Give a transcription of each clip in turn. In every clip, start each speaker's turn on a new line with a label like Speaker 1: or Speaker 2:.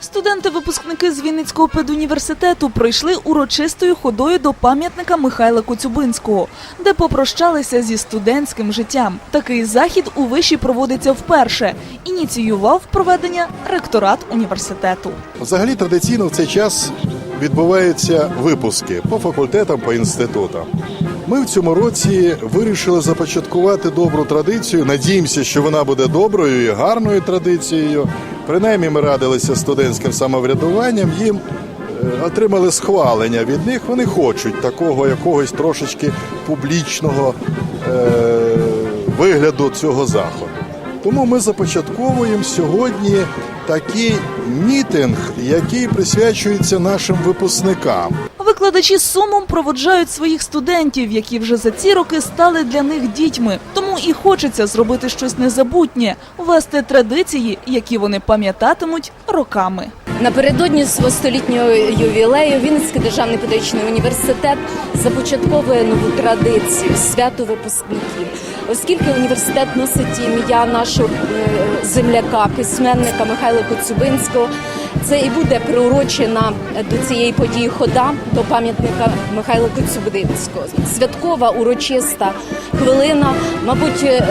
Speaker 1: Студенти-випускники з Вінницького педуніверситету пройшли урочистою ходою до пам'ятника Михайла Коцюбинського, де попрощалися зі студентським життям. Такий захід у виші проводиться вперше. Ініціював проведення ректорат університету.
Speaker 2: Взагалі традиційно в цей час відбуваються випуски по факультетам, по інститутам. Ми в цьому році вирішили започаткувати добру традицію. Надіємося, що вона буде доброю і гарною традицією. Принаймні, ми радилися студентським самоврядуванням. Їм е, отримали схвалення від них. Вони хочуть такого якогось трошечки публічного е, вигляду цього заходу. Тому ми започатковуємо сьогодні такий мітинг, який присвячується нашим випускникам.
Speaker 1: Викладачі з сумом проводжають своїх студентів, які вже за ці роки стали для них дітьми. Тому і хочеться зробити щось незабутнє, ввести традиції, які вони пам'ятатимуть роками.
Speaker 3: Напередодні свого столітнього ювілею Вінницький державний педагогічний університет започатковує нову традицію свято випускників. Оскільки університет носить ім'я нашого е, земляка, письменника Михайла Коцюбинського, це і буде приурочена до цієї події хода до пам'ятника Михайла Коцюбинського. Святкова урочиста хвилина, мабуть. е,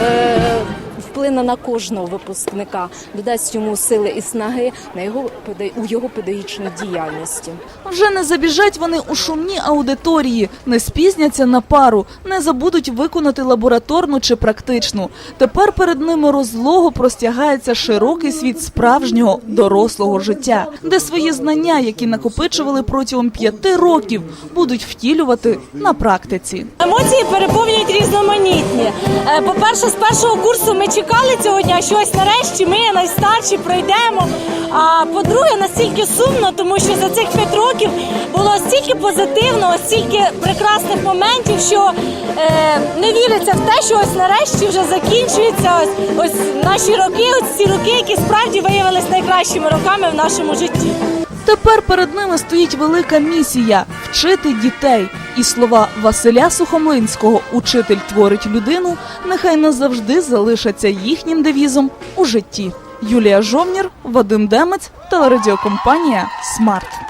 Speaker 3: Вплине на кожного випускника, додасть йому сили і снаги на його у його педагогічній діяльності.
Speaker 1: Вже не забіжать вони у шумні аудиторії, не спізняться на пару, не забудуть виконати лабораторну чи практичну. Тепер перед ними розлого простягається широкий світ справжнього дорослого життя, де свої знання, які накопичували протягом п'яти років, будуть втілювати на практиці.
Speaker 4: Емоції переповнюють різноманітні. Е, По-перше, з першого курсу ми чекали цього дня, що ось нарешті ми найстарші пройдемо. А по-друге, настільки сумно, тому що за цих п'ять років було стільки позитивного, стільки прекрасних моментів, що е, не віриться в те, що ось нарешті вже закінчуються ось, ось наші роки, ось ці роки, які справді виявилися найкращими роками в нашому житті.
Speaker 1: Тепер перед ними стоїть велика місія вчити дітей. І слова Василя Сухомлинського Учитель творить людину нехай назавжди залишаться їхнім девізом у житті. Юлія Жовнір, Вадим Демець, телерадіокомпанія Смарт.